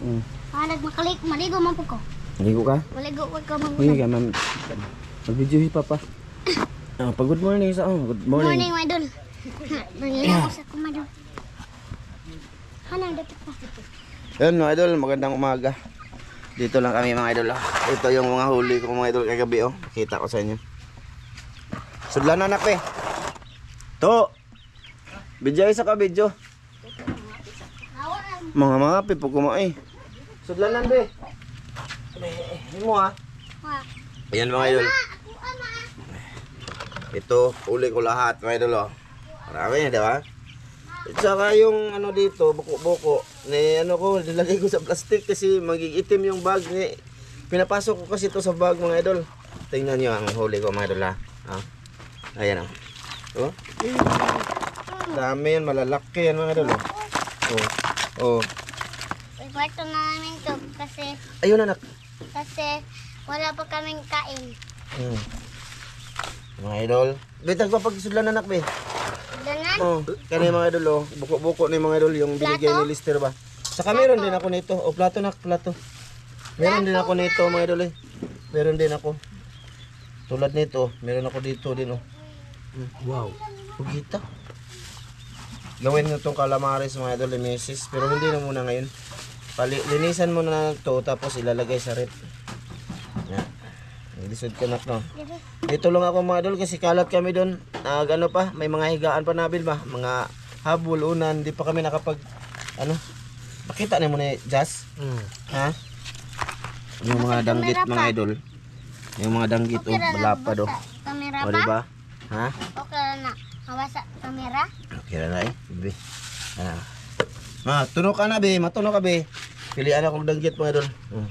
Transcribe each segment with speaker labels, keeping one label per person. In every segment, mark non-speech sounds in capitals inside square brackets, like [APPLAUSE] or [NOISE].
Speaker 1: Mm.
Speaker 2: Ah, nagmakalik, maligo man po ko.
Speaker 1: Ligo ka?
Speaker 2: Maligo ko ka mag
Speaker 1: Hindi ka, ma'am. Mag-video si Papa. [COUGHS] Ah, pa good morning sa oh. Good morning.
Speaker 2: Morning, my idol. [COUGHS] Nangyayari ako sa kumadol. Hanang dapat pa.
Speaker 1: Yan mga idol, magandang umaga. Dito lang kami mga idol. ah. Ito yung mga huli ko mga idol kagabi oh. Kita ko sa inyo. Sudlan na anak eh. To. Video isa ka.
Speaker 2: Awan
Speaker 1: Mga mga pipo kumai. Sudlan na be. Hindi mo.
Speaker 2: Wa.
Speaker 1: Ayan mga idol. Ito, uli ko lahat mga idol oh. Marami na, di ba? At saka yung ano dito, buko-buko, ni ano ko, nilagay ko sa plastic kasi magigitim yung bag ni pinapasok ko kasi ito sa bag mga idol. Tingnan niyo ang huli ko mga idol ha. Ah. Ayan oh. Oh. Dami yan, malalaki yan mga idol oh. Oh. Oh.
Speaker 2: Ikwarto na namin to kasi
Speaker 1: Ayun anak.
Speaker 2: kasi wala pa kaming kain.
Speaker 1: Hmm. Mga idol. Betag pa pagsudlan anak be.
Speaker 2: Danan?
Speaker 1: Oh, kani mga idol oh, buko-buko ni mga idol yung binigay
Speaker 2: Plato?
Speaker 1: ni Lister ba. Saka meron din ako nito. O plato na, plato. Meron din ako nito mga idol eh. Meron din ako. Tulad nito, meron ako dito din oh. Wow. Pugita. Gawin nyo itong calamares mga idol ni Mrs. Pero hindi na muna ngayon. Pali, linisan mo na to tapos ilalagay sa rep. Yan. Lisod ko na no. Dito lang ako mga idol kasi kalat kami doon. Nag ano pa, may mga higaan pa nabil ba? Mga habol, unan, di pa kami nakapag ano. Pakita na mo na Jazz. Ha? Yung mga danggit mga idol. Yung mga danggit oh, malapad oh.
Speaker 2: Kamera
Speaker 1: O
Speaker 2: pa?
Speaker 1: di ba? Ha?
Speaker 2: Okay na. Mawasa kamera?
Speaker 1: Okay na eh. Be. Ah. Ah, tunog ka na be, matunog ka be. Pilian akong danggit mga idol. Hmm.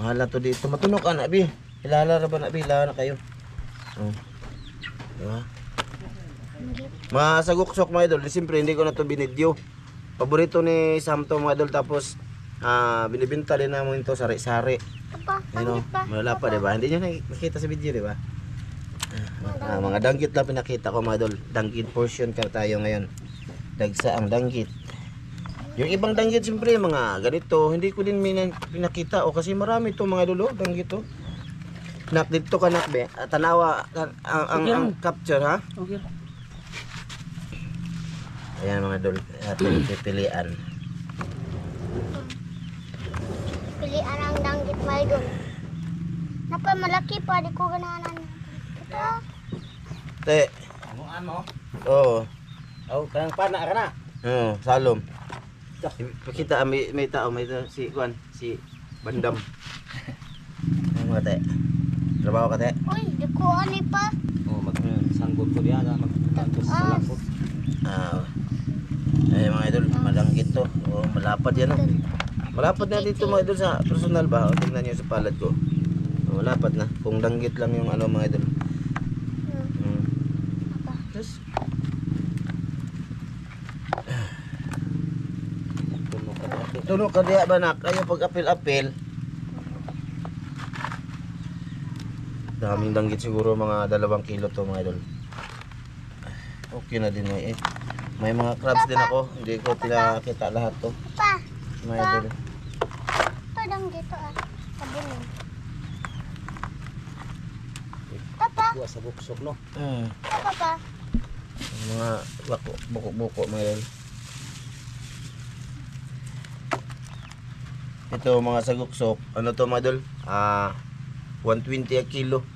Speaker 1: Mahal na to dito. Matunog ka na be. Kilala na ba na be? Kilala na kayo. Hmm. Diba? Mga saguksok mga idol. Siyempre hindi ko na to binidyo. Paborito ni Sam to mga idol. Tapos ah binibinta din namin to sari-sari.
Speaker 2: Apa?
Speaker 1: Ayun o,
Speaker 2: Pangit pa.
Speaker 1: malala pa, di ba? Hindi nyo nakita sa video, di ba? Ah, mga danggit lang pinakita ko, mga idol. Danggit portion ka tayo ngayon. Dagsa ang danggit. Yung ibang danggit, siyempre, mga ganito, hindi ko din minan- pinakita. O, kasi marami to mga idol, oh, danggit to. Nak, dito ka nak, be. Ah, Tanawa, ang, ang, ang, ang capture, ha?
Speaker 3: Okay.
Speaker 1: Ayan, mga idol. Ating [CLEARS THROAT] pipilian.
Speaker 2: Pilian ang danggit my idol. Napa malaki pa di ko ganahan. Ito.
Speaker 1: Te,
Speaker 3: Ano ano?
Speaker 1: oo.
Speaker 3: Oh, kang pana ka na.
Speaker 1: Oo, salom. Pakita, ah, may, may tao, may tao, si Juan, si Bandam. Ano mga te? Trabaho ka te?
Speaker 2: Uy, di ko ani pa.
Speaker 3: Oh, mag sanggol ko diyan, mag tagos sa lapot.
Speaker 1: Ah, ay mga idol, malanggit to. Oh, malapad yan oh. Malapad na dito mga idol sa personal ba? O, tingnan nyo sa palad ko. Oh, malapad na. Kung danggit lang yung ano mga idol. Hmm. Yes.
Speaker 3: Tunog ka
Speaker 1: diya ba nak? Kayo pag apil-apil. Daming danggit siguro mga dalawang kilo to mga idol. Okay na din may eh. May mga crabs din ako. Hindi ko pinakita lahat to.
Speaker 2: Pa,
Speaker 1: Mga idol.
Speaker 2: pa danggit to ah. Kabulin. Papa,
Speaker 3: Buwa sa buksok no.
Speaker 1: Hmm.
Speaker 2: papa pa.
Speaker 1: Mga bako, buko-buko mga idol. Ito mga saguksok. Ano to mga idol? Ah, 120 a kilo.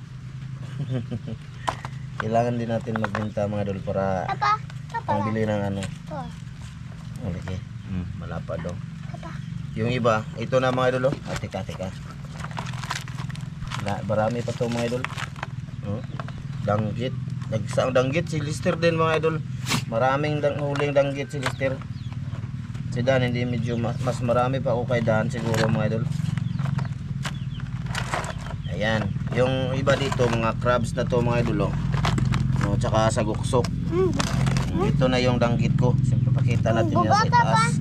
Speaker 1: [LAUGHS] Kailangan din natin magbenta mga idol para
Speaker 2: Papa, papa.
Speaker 1: pangbili ng ano.
Speaker 2: Ito.
Speaker 1: Malaki. Hmm, malapad daw.
Speaker 2: Papa.
Speaker 1: Yung iba, ito na mga idol oh. Ah, teka, teka. Na, marami pa to mga idol. Oh, danggit. Nagsaang danggit si Lister din mga idol. Maraming dang, huling danggit si Lister. Si Dan hindi medyo mas, mas marami pa ako kay Dan siguro mga idol. Ayan. Yung iba dito mga crabs na to mga idol oh. Oh, tsaka saguksok.
Speaker 2: Hmm,
Speaker 1: Ito na yung danggit ko. Siyempre pakita natin yan sa itaas.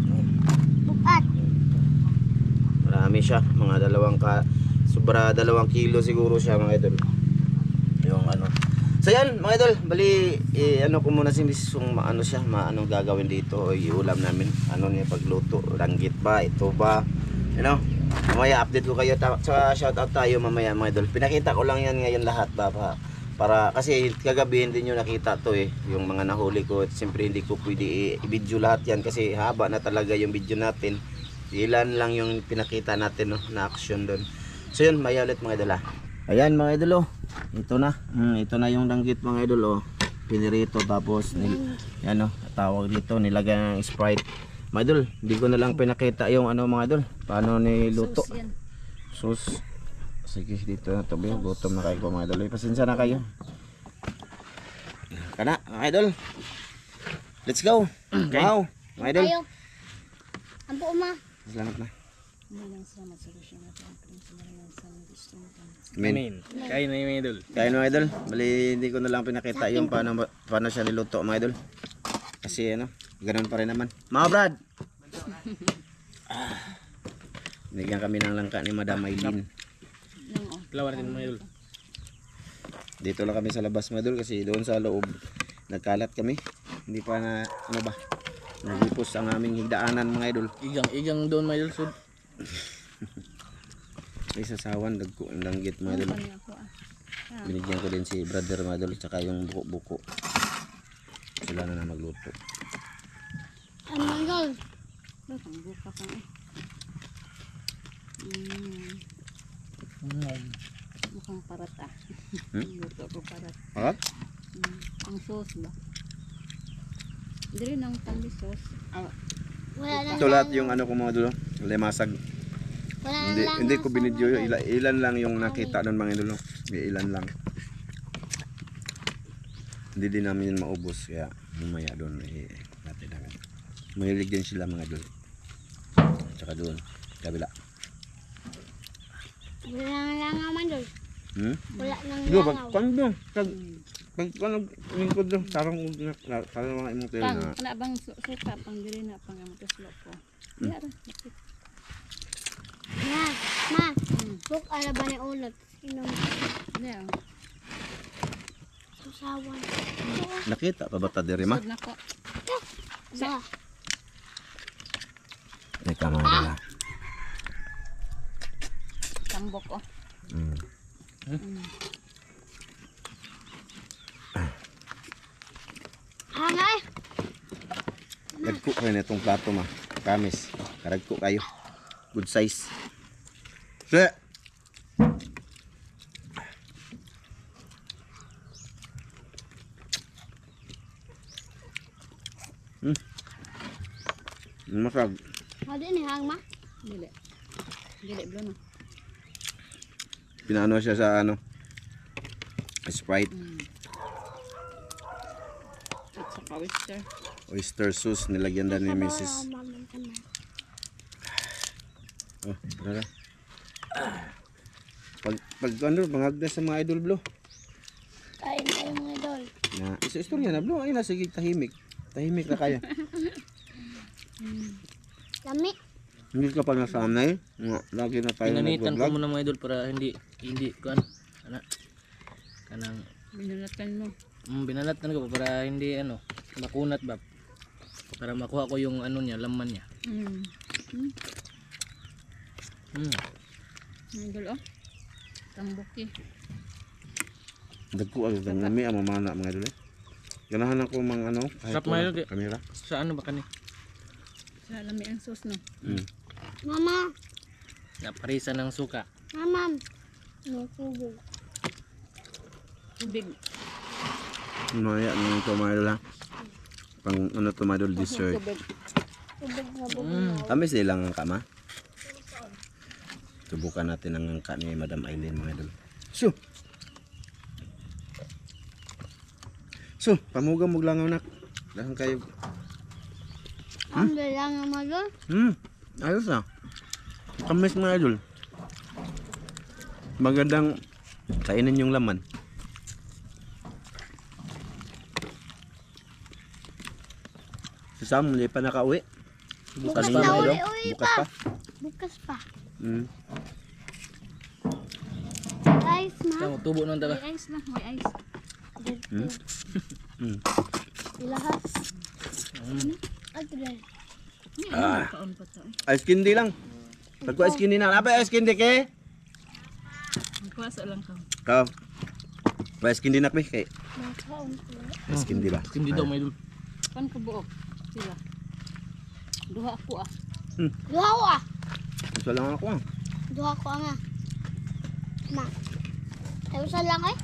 Speaker 1: Marami siya, mga dalawang ka sobra dalawang kilo siguro siya mga idol. So yan mga idol, bali eh, ano ko muna si Miss kung maano siya, maano gagawin dito. Iulam namin. Ano niya pagluto, ranggit ba, ito ba, You know? Mamaya update ko kayo. Ta- sa shoutout tayo mamaya mga idol. Pinakita ko lang yan ngayon lahat ba pa- para kasi kagabi hindi nyo nakita to eh. Yung mga nahuli ko siyempre hindi ko pwede i-video lahat yan kasi haba na talaga yung video natin. Ilan lang yung pinakita natin no, na action doon so yun maya ulit mga idol ah. Ayan mga idol oh. Ito na. Mm, ito na yung danggit mga idol oh. Pinirito tapos nil, yan oh. Tawag dito nilagay ng sprite. Mga idol hindi ko na lang pinakita yung ano mga idol. Paano niluto? Sus sige dito na Bill. gutom na kayo mga idol. Eh, pasensya na kayo. Kana mga idol. Let's go. [CLEARS THROAT] Wow. Mga idol.
Speaker 2: Ayo. Ampo ma.
Speaker 1: salamat na
Speaker 3: Amen.
Speaker 1: Amen.
Speaker 3: Kain na yung idol.
Speaker 1: Kaya mga idol, bali hindi ko na lang pinakita yung paano, paano siya niluto mga idol. Kasi ano, ganun pa rin naman. Mga brad! Ah, Binigyan kami ng langka ni Madam Maylin.
Speaker 3: Flower din mga idol.
Speaker 1: Dito lang kami sa labas mga idol kasi doon sa loob nagkalat kami. Hindi pa na ano ba, nagipos ang aming higdaanan mga idol.
Speaker 3: Igang, igang doon mga idol. Sud.
Speaker 1: May sasawan, dagko ang langgit mga idol. Binigyan ko din si brother mga idol, tsaka yung buko-buko. Sila na na magluto.
Speaker 2: Ano idol?
Speaker 4: Mukhang parat ah.
Speaker 1: Hmm? [LAUGHS]
Speaker 4: Luto ko parat.
Speaker 1: Harap?
Speaker 4: Mm. Ang sauce ba? Dili nang pandi sauce. Ah,
Speaker 1: Ito lahat yung ano ko mga idol, limasag.
Speaker 2: Wala
Speaker 1: Hindi,
Speaker 2: lang
Speaker 1: hindi ko binidyo yun. Ila, ilan lang yung nakita doon mga? May ilan lang. Hindi din namin yun maubos. Kaya mamaya doon eh, natin namin. Mahilig din sila mga idol. Tsaka doon. Kabila.
Speaker 2: Wala nang langaw man doon.
Speaker 1: Hmm?
Speaker 2: Wala
Speaker 1: pag
Speaker 2: langaw.
Speaker 1: kung doon. Pag ano, lingkod doon. Tarang, tarang mga imong tayo
Speaker 4: pang,
Speaker 1: na.
Speaker 4: kana bang su- suka pang dili na pang amo tuslo ko.
Speaker 1: Hmm.
Speaker 4: Bakit?
Speaker 2: Ma, ma.
Speaker 4: Hmm.
Speaker 2: Buk ala ba ni ulot? Sino?
Speaker 4: Dili ah.
Speaker 2: Susawan.
Speaker 1: Nakita pa ba ta diri ma?
Speaker 4: Sud nako.
Speaker 2: Ba.
Speaker 1: Teka mga idol. ah.
Speaker 4: Tambok oh.
Speaker 1: Hmm. Nagko kayo na itong plato ma. Kamis. Karagko kayo. Good size. Sir! Hmm. Masag.
Speaker 2: Hadi ni hang ma.
Speaker 4: Dili. Dili bro no.
Speaker 1: Pinaano siya sa ano? Sprite.
Speaker 4: Mm. At saka oyster.
Speaker 1: Oyster sauce. Nilagyan din ni Mrs.
Speaker 2: na.
Speaker 1: Oh, tara. Pag, pag ano, bangagda sa mga idol blo.
Speaker 2: Kain tayo mga idol.
Speaker 1: Na, isa istorya na blo. Ay na, sige, tahimik. Tahimik na kaya. [LAUGHS]
Speaker 2: Lami.
Speaker 1: Hindi ka pa nasanay. Nga, lagi na tayo
Speaker 3: Pinanitan ko muna mga idol para hindi, hindi, kuan. Ana. Kanang,
Speaker 4: Binulatan mo.
Speaker 3: Mm, binalatan ko para hindi, ano, makunat ba. Para makuha ko yung ano niya, laman niya.
Speaker 4: Mm. Mm.
Speaker 3: Mm.
Speaker 4: Idol oh. Tambok eh.
Speaker 1: Dagko agad ang nami ang mamana mga idol. eh. Ganahan ako mga ano, wala
Speaker 3: idol, eh.
Speaker 1: kamera.
Speaker 3: Sa ano ba kani?
Speaker 4: Sa lami ang sauce no.
Speaker 1: Mm.
Speaker 2: Mama.
Speaker 3: Naparisa ng suka.
Speaker 2: Mamam. Nukubog.
Speaker 4: Big.
Speaker 1: Maya ng ito mga idol ha. Pang ano to mga idol dessert.
Speaker 3: Mm.
Speaker 1: Kami silang ang kama. Subukan natin ang angka ni Madam Aileen mga idol. So. So, pamugang mo lang anak. Dahan kayo.
Speaker 2: Ang lang mga idol.
Speaker 1: Hmm, ayos na. Kamis mga idol. Magandang kainin yung laman. Sam, hindi pa nakauwi.
Speaker 2: Bukas
Speaker 1: Kanina,
Speaker 2: na
Speaker 1: idol.
Speaker 2: uli-uli
Speaker 1: Bukas
Speaker 2: pa.
Speaker 1: pa.
Speaker 2: Bukas pa.
Speaker 1: Hmm.
Speaker 2: Guys, ma.
Speaker 3: Sa tubo nung taba.
Speaker 4: May ice na. May ice.
Speaker 1: Hmm. Hmm.
Speaker 2: Lahat.
Speaker 3: Mm.
Speaker 1: Ah.
Speaker 4: pa.
Speaker 1: Ice candy lang. Pagkuha ice candy na. Apa ice candy ke?
Speaker 4: Magkuwasa lang ka.
Speaker 1: Kau. Pa ice candy na kay. Ice candy ba?
Speaker 3: Hindi daw may dul.
Speaker 4: Pan ka buok. Sila. Duha ako ah.
Speaker 2: Duha ko ah.
Speaker 1: Isa lang ako ah.
Speaker 2: Duha ko nga. Ma. Ay, usa lang eh.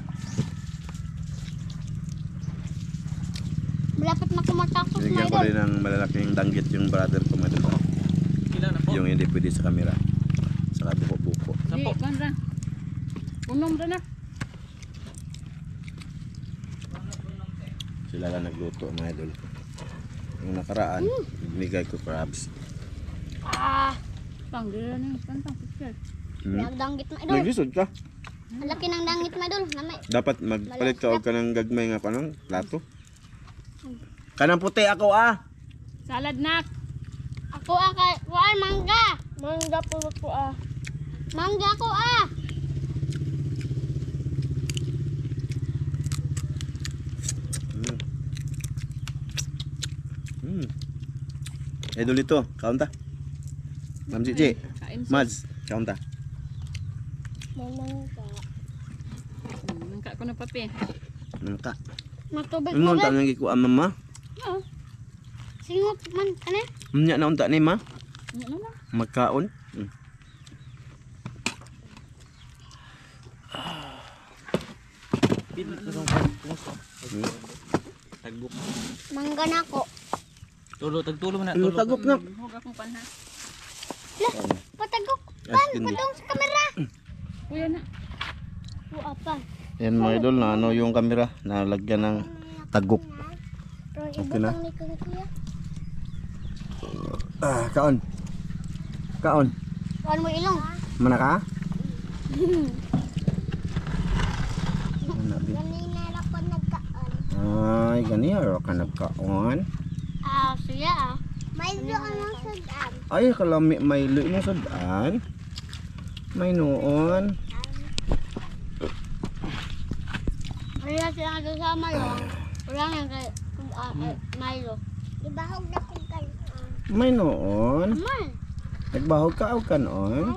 Speaker 2: Malapit na kumatakot,
Speaker 1: Binigyan ko rin ng malalaking danggit yung brother ko.
Speaker 3: Kila na po.
Speaker 1: Yung hindi pwede sa camera. Saka buko-buko.
Speaker 3: Sapo.
Speaker 4: kan ra. Unom ra na.
Speaker 1: Sila lang nagluto mga idol. Yung nakaraan, binigay ko crabs.
Speaker 2: Ah,
Speaker 4: Pang dira na yung pantang picture.
Speaker 1: Hmm?
Speaker 2: nagdanggit, my idol.
Speaker 1: Naglisod ka.
Speaker 2: Ang laki ng danggit, my idol. Nami.
Speaker 1: Dapat magpalit ka og kanang gagmay nga kanang plato. Kanang puti ako ah.
Speaker 4: Salad nak.
Speaker 2: Ako ah. Kuan, mangga. Mangga po ko ah. Mangga ko ah.
Speaker 1: Hmm. Hmm. Idol ito, kaunta. Ma'am Gigi,
Speaker 4: Kain sa.
Speaker 1: Mads, kaunta.
Speaker 2: Mangga.
Speaker 4: Hmm, Nangka ko na papi.
Speaker 1: Nangka.
Speaker 2: Matubig
Speaker 1: Ano
Speaker 2: mo
Speaker 1: unta
Speaker 2: ba?
Speaker 1: nang gikuan mama?
Speaker 4: Oo.
Speaker 2: Singot man, ano?
Speaker 1: Unya na unta ni ma?
Speaker 4: Ano na?
Speaker 1: Magkaon. Hmm. Hmm.
Speaker 2: Mangga na ko.
Speaker 3: Tulo, tagtulo man na. Tulo.
Speaker 1: tagok na?
Speaker 4: Huwag akong panha.
Speaker 2: Patagok.
Speaker 1: Yes,
Speaker 2: Pan, patong sa kamera.
Speaker 4: Kuya na.
Speaker 2: Kuha pa.
Speaker 1: Yan mga idol, na ano yung kamera, nalagyan ng tagok. Okay na. Ah, kaon. Kaon.
Speaker 2: Kuhan mo ilong.
Speaker 1: Mana ka? [LAUGHS]
Speaker 2: Ganina na ko nagkaan.
Speaker 1: Ay, gani aro ka nagkaon.
Speaker 2: Ah, siya ah. May doon ang sudan.
Speaker 1: Ay, kalami may luy mo sudan. May noon.
Speaker 2: Siya nga doon sa Milo. Wala nga kay ah, Milo. Ibahog na kong kanon.
Speaker 1: May noon.
Speaker 2: Man.
Speaker 1: Nagbahog ka og kanon.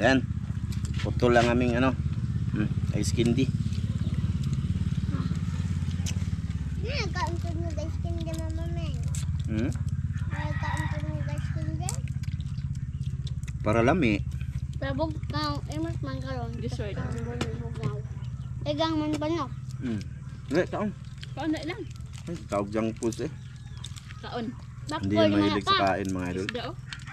Speaker 1: Ayan. Putol lang aming ano. Hmm, ice candy.
Speaker 2: Nagkauntud mo guys kindi mama men.
Speaker 1: Hmm?
Speaker 2: Nagkauntud mo guys kindi.
Speaker 1: Para lami.
Speaker 2: Pero kang imas man karon.
Speaker 4: Dessert.
Speaker 2: Egang man ba no?
Speaker 1: Hmm. Hindi, kaon.
Speaker 4: Kaon na lang.
Speaker 1: Ay, Tawag diyang pus eh.
Speaker 4: Kaon.
Speaker 1: Hindi
Speaker 2: Popcorn
Speaker 1: yan mahilig
Speaker 2: pa.
Speaker 1: sa kain mga idol.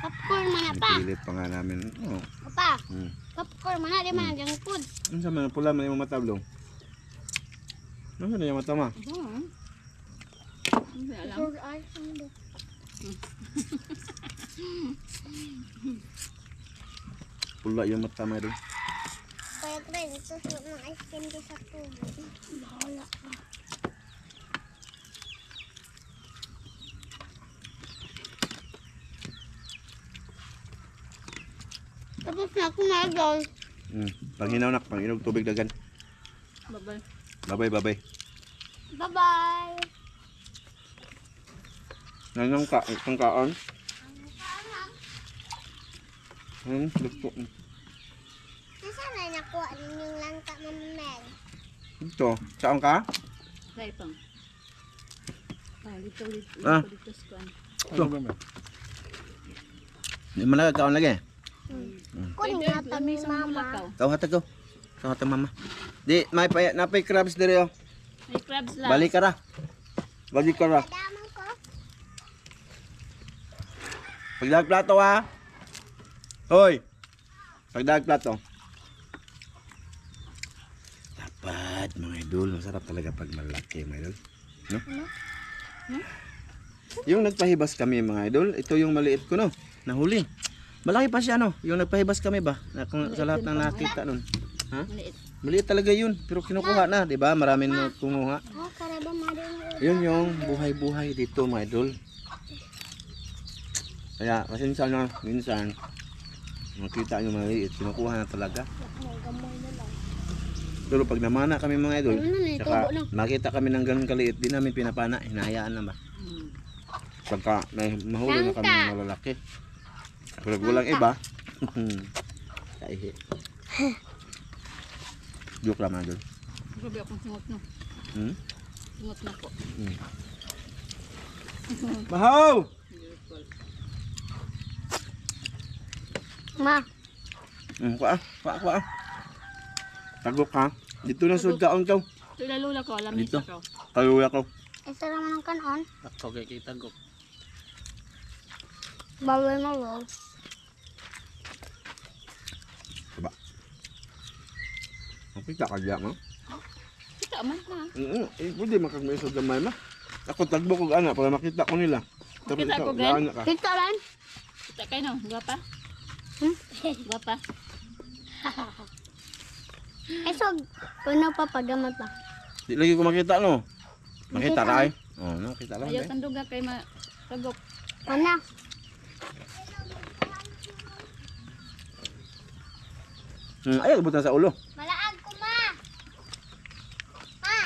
Speaker 2: Popcorn man na pa.
Speaker 1: Nagpilit pa nga namin. Oh.
Speaker 2: Pa.
Speaker 1: Hmm.
Speaker 2: Popcorn man na di man junk food.
Speaker 1: Ano sa mga pula man yung matablong? Ano na yung mata ma?
Speaker 4: Oo. Hindi alam.
Speaker 2: Food ay sundo.
Speaker 1: Pula yung mata mga idol.
Speaker 2: Kaya tren, susunod ng ice candy sa tubig. Bahala ka. Tapos na ako na guys.
Speaker 1: Hmm. Panghinaw nak, panghinog tubig dagan.
Speaker 4: Babay.
Speaker 1: Babay, babay.
Speaker 2: Bye-bye.
Speaker 1: Nanong ka, itong kaon. Hmm, luto.
Speaker 2: Nasaan na nakuha ninyong langka, Mama Mel?
Speaker 1: Ito, saan ka?
Speaker 4: Dai pang. Ah, dito dito.
Speaker 1: Ah.
Speaker 4: Dito sa kuan.
Speaker 1: Ito. Hindi mo kaon lagi.
Speaker 2: Kunin
Speaker 4: Pwede,
Speaker 2: nga pa ni Mama.
Speaker 1: Kau hatag ko. Kau hatag mama. Di, may pa, napay crabs diri oh.
Speaker 4: May crabs lang.
Speaker 1: Balik ka ra. Balik ka ra.
Speaker 2: Ko.
Speaker 1: Pagdag plato ha. Hoy. Pagdag plato. Dapat mga idol, masarap talaga pag malaki mga idol. No? Yung nagpahibas kami mga idol, ito yung maliit ko no, nahuli. Malaki pa siya no, yung nagpahibas kami ba? Na, kung, sa lahat ng nakita nun. Ha?
Speaker 4: Maliit.
Speaker 1: Maliit talaga yun, pero kinukuha na, di ba? Maraming kumuha.
Speaker 2: Mo.
Speaker 1: Yun yung buhay-buhay dito mga idol. Kaya pasensya na minsan makita nyo maliit, kinukuha na talaga.
Speaker 2: Na.
Speaker 1: Pero pag namana kami mga idol,
Speaker 2: Ano na,
Speaker 1: saka
Speaker 2: na.
Speaker 1: makita kami ng ganun kaliit, di namin pinapana, hinahayaan na ba?
Speaker 4: Hmm.
Speaker 1: Pagka may mahuli na kami ng malalaki. Pag walang iba, [LAUGHS] kaihi. Joke lang mga idol.
Speaker 4: Grabe akong singot no.
Speaker 1: Hmm?
Speaker 4: Singot na po.
Speaker 1: Bahaw!
Speaker 2: Ma,
Speaker 1: Hmm, kuha, kuha, kuha. Tagok ha. Dito na sud kaon ka.
Speaker 4: Ito na lula ko, alam
Speaker 1: Dito. Kaluya ko.
Speaker 2: isa naman ang kanon.
Speaker 3: Ako kay kita ko.
Speaker 2: Bawal mo, wow.
Speaker 1: Makita ka diya mo.
Speaker 4: Kita man na.
Speaker 1: Oo, eh, pwede makagmay sa gamay ma. Ako tagbo ko ana para makita ko nila. Tapi
Speaker 4: Makita ko, Gan?
Speaker 2: Kita lang.
Speaker 4: Kita kayo no, guwapa.
Speaker 2: Hmm?
Speaker 4: Guwapa.
Speaker 2: Eh, so, puno pa [LAUGHS] pagamat pa.
Speaker 1: Di lagi ko makita no. Makita
Speaker 2: Makita
Speaker 1: ka ay. Oh, nakita lang.
Speaker 4: Ayaw
Speaker 1: eh.
Speaker 4: kanduga kay ma tagok.
Speaker 2: Ano?
Speaker 1: Hmm, ayaw butan sa ulo.
Speaker 2: Malaag ko, ma. Ma.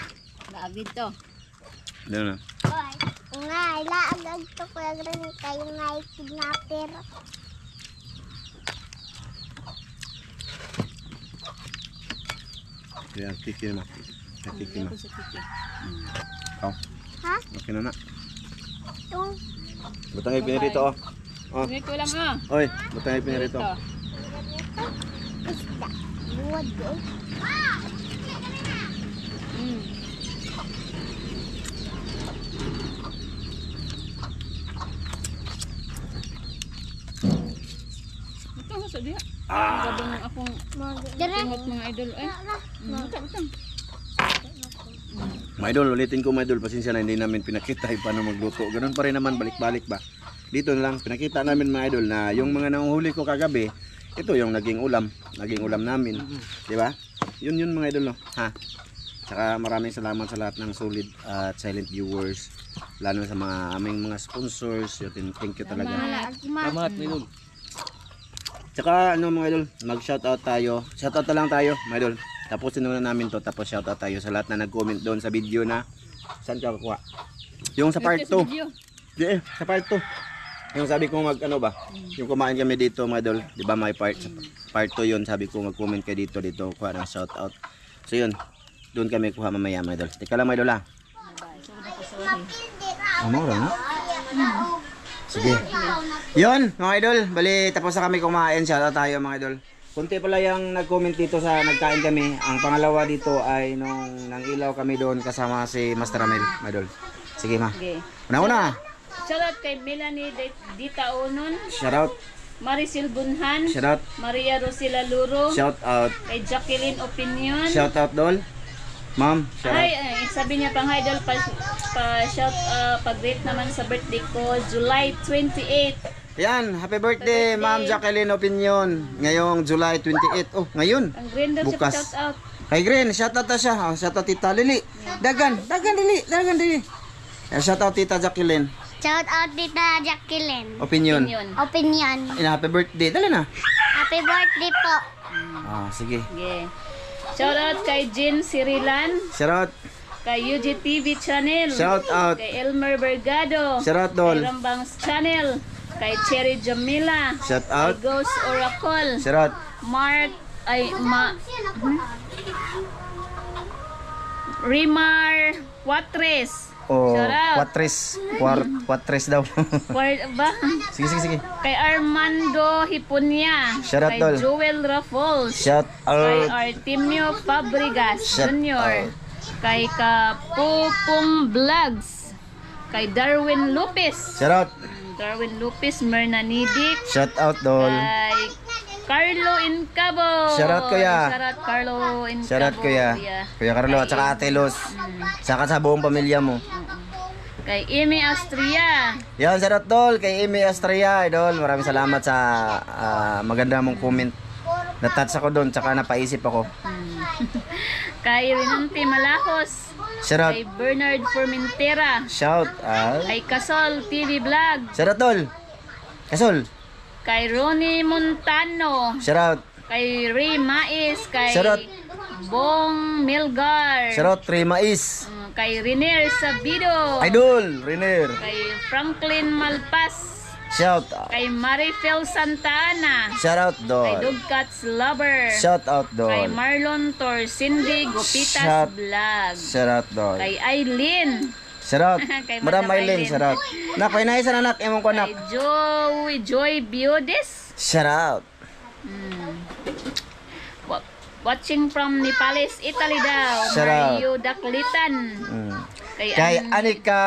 Speaker 4: Laabid to.
Speaker 1: Dito na.
Speaker 2: Oy. Nga, ilaagag to kuya rin kayo nga kidnapper.
Speaker 1: Yan, kiki na. Yan, kiki na.
Speaker 4: Kiki.
Speaker 1: Oh,
Speaker 2: Ha?
Speaker 1: okay na na.
Speaker 2: Yung
Speaker 1: Butang ipin rito oh. Oh,
Speaker 4: Hindi ko lang ah.
Speaker 1: oy, butang ipin rito.
Speaker 2: Isda. Buwad eh.
Speaker 4: Mm. Ito mo sa diha. Ah. Gabi ng akong
Speaker 2: Dire.
Speaker 4: tingot mga idol eh. Mm,
Speaker 1: idol, ulitin ko my idol, pasensya na hindi namin pinakita yung paano magluto. Ganun pa rin naman, balik-balik ba. Dito na lang, pinakita namin mga idol na yung mga nanguhuli ko kagabi, ito yung naging ulam, naging ulam namin. Di ba? Yun yun mga idol, no? Ha? Tsaka maraming salamat sa lahat ng solid at silent viewers. Lalo na sa mga aming mga sponsors. Yun, thank you talaga.
Speaker 3: Salamat, Milul.
Speaker 1: Tsaka ano mga idol, mag-shoutout tayo. Shoutout na lang tayo, mga idol. Tapusin muna namin to, tapos shoutout tayo sa lahat na nag-comment doon sa video na saan ka kukuha? Yung sa part 2.
Speaker 4: Ito sa video.
Speaker 1: Di eh, sa part 2. Yung sabi ko mag ano ba, yung kumain kami dito mga idol, di ba may part, sa part 2 yun, sabi ko mag-comment kayo dito, dito, kuha ng shoutout. So yun, doon kami kuha mamaya mga idol. Teka lang mga idol ah. Ano na? Sige. Yun, mga idol. Bali, tapos na kami kumain. Shoutout tayo, mga idol. Kunti pala yung nag-comment dito sa nagkain kami. Ang pangalawa dito ay nung nang ilaw kami doon kasama si Master Ramel, mga idol. Sige, ma.
Speaker 4: Okay.
Speaker 1: Una-una.
Speaker 4: Shoutout kay Melanie De- Dita Unon,
Speaker 1: Shoutout.
Speaker 4: Maricel Bunhan,
Speaker 1: Shoutout.
Speaker 4: Maria Rosila Luro,
Speaker 1: Shoutout.
Speaker 4: kay Jacqueline Opinion.
Speaker 1: Shoutout, Dol. Ma'am,
Speaker 4: Ay,
Speaker 1: shoutout.
Speaker 4: ay, sabi niya pang hi Idol, pa, pa shout uh, pag-rate naman sa birthday ko, July 28.
Speaker 1: Yan, happy birthday, Ma'am Jacqueline Opinion. Ngayong July 28. Oh, ngayon.
Speaker 4: Ang green daw siya
Speaker 1: Bukas.
Speaker 4: shout out.
Speaker 1: Kay Green, shoutout na siya. Oh, shoutout Tita Lili. Dagan, dagan Lili, dagan Lili. Yan, shoutout Tita Jacqueline.
Speaker 2: Shout out Tita Jacqueline.
Speaker 1: Opinion.
Speaker 4: Yun.
Speaker 2: Opinion.
Speaker 1: Ay, happy birthday. Dali na.
Speaker 2: Happy birthday po.
Speaker 1: Ah, sige.
Speaker 4: Yeah. Shout out kay Jean Sirilan,
Speaker 1: Shoutout.
Speaker 4: kay UGTV Channel,
Speaker 1: Shout out.
Speaker 4: kay Elmer Bergado,
Speaker 1: Shoutout
Speaker 4: kay
Speaker 1: Dol.
Speaker 4: Rambangs Channel, kay Cherry Jamila,
Speaker 1: Shout
Speaker 4: kay
Speaker 1: out.
Speaker 4: Ghost Oracle,
Speaker 1: Shoutout.
Speaker 4: Mark, ay, ma, hmm? Rimar Watres, Shout out.
Speaker 1: quatres. Quar, quatres daw. [LAUGHS]
Speaker 4: Word ba?
Speaker 1: sige, sige, sige.
Speaker 4: Kay Armando Hipunya,
Speaker 1: Shout out,
Speaker 4: kay
Speaker 1: Dol.
Speaker 4: Joel Raffles,
Speaker 1: Shout
Speaker 4: kay
Speaker 1: out.
Speaker 4: Artemio Fabregas
Speaker 1: Shout
Speaker 4: Jr.,
Speaker 1: out.
Speaker 4: kay Kapupong Vlogs, kay Darwin Lopez,
Speaker 1: Shoutout.
Speaker 4: Darwin Lopez Mernanidic,
Speaker 1: Shout out, Dol.
Speaker 4: kay Carlo Incabo.
Speaker 1: Shout out, kuya.
Speaker 4: Shout out Carlo Incabo.
Speaker 1: Shoutout, kuya. Kuya Carlo at saka Ate Luz. Saka sa buong pamilya mo.
Speaker 4: Kay Amy Astria.
Speaker 1: Yan, shoutout, Dol. Kay Amy Estrella, Idol. Maraming salamat sa ah, maganda mong comment. Natouch ako doon, tsaka napaisip ako. [LAUGHS]
Speaker 4: Kay Renante Malajos.
Speaker 1: Shoutout.
Speaker 4: Kay Bernard Formentera.
Speaker 1: Shout out.
Speaker 4: Kay Kasol TV Vlog.
Speaker 1: Shoutout, Dol. Kasol.
Speaker 4: Kay Ronnie Montano.
Speaker 1: Shoutout.
Speaker 4: Kay Ray Mais. Kay
Speaker 1: Shoutout.
Speaker 4: Bong Milgar.
Speaker 1: Shoutout, Trey Mais.
Speaker 4: Mm, kay Renier Sabido.
Speaker 1: Idol, Riner.
Speaker 4: Kay Franklin Malpas.
Speaker 1: Shout out.
Speaker 4: Kay Marifel Santa Ana.
Speaker 1: Shout out,
Speaker 4: Kay
Speaker 1: Dol.
Speaker 4: Dugcats Lover.
Speaker 1: Shout out,
Speaker 4: Kay
Speaker 1: Dol.
Speaker 4: Marlon Torcindi Gupitas
Speaker 1: Shout-
Speaker 4: Vlog.
Speaker 1: Shout out, Dol.
Speaker 4: Kay Aileen. [LAUGHS] Kay
Speaker 1: Madam shout out. Nak, may naisa na nak, imong ko nak.
Speaker 4: Joy, Joy.
Speaker 1: Shout out.
Speaker 4: Wa- Watching from Nepales, Italy daw.
Speaker 1: Out.
Speaker 4: Mario Daklitan.
Speaker 1: Mm.
Speaker 4: Kay,
Speaker 1: Kay
Speaker 4: An-
Speaker 1: Anika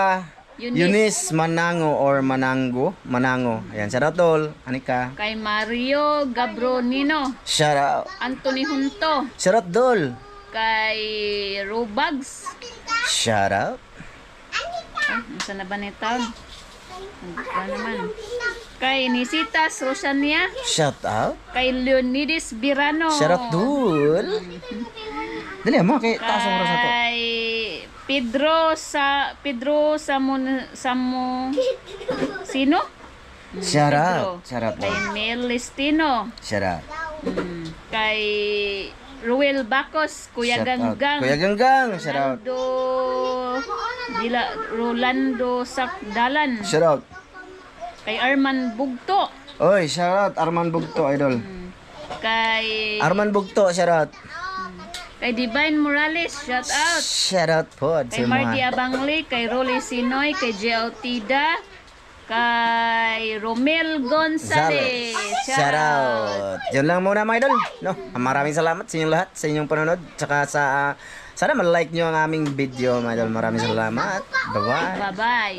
Speaker 4: Eunice.
Speaker 1: Eunice Manango or Manango. Manango. Ayan, shout out, Dol. Anika.
Speaker 4: kay Mario Gabronino.
Speaker 1: Shout out.
Speaker 4: Anthony Junto.
Speaker 1: Shout out, Dol.
Speaker 4: Kay Rubags.
Speaker 1: Shout out.
Speaker 4: Nasa na ba nito? Ano naman? Kay Nisitas Rosania.
Speaker 1: Shout out.
Speaker 4: Kay Leonidas Birano.
Speaker 1: Shout out, Dol. Dali, mo. Kay taas ang oras.
Speaker 4: Kay Pedro sa Pedro Samon Samo Sino?
Speaker 1: Shout out. Shout out,
Speaker 4: Kay. Mel Listino.
Speaker 1: Shout out.
Speaker 4: Mm. Kay Ruel Bacos, Kuya
Speaker 1: Shout out.
Speaker 4: Ganggang.
Speaker 1: Kuya Ganggang. Shout out.
Speaker 4: Rolando Dila, Rolando Sakdalan.
Speaker 1: Shout out.
Speaker 4: Kay Arman Bugto.
Speaker 1: Oy, shout out. Arman Bugto, idol.
Speaker 4: Kay
Speaker 1: Arman Bugto, shout out.
Speaker 4: kay Divine Morales, shout out.
Speaker 1: Shout out po
Speaker 4: Kay Marty. Abangli, kay Rolly Sinoy, kay JL Tida, kay Romel Gonzalez.
Speaker 1: Shout out. Yun lang muna mga idol. No? Maraming salamat sa inyong lahat, sa inyong panonood. Tsaka sa, sana man-like nyo ang aming video mga idol. Maraming salamat. Bye-bye.
Speaker 4: Bye-bye.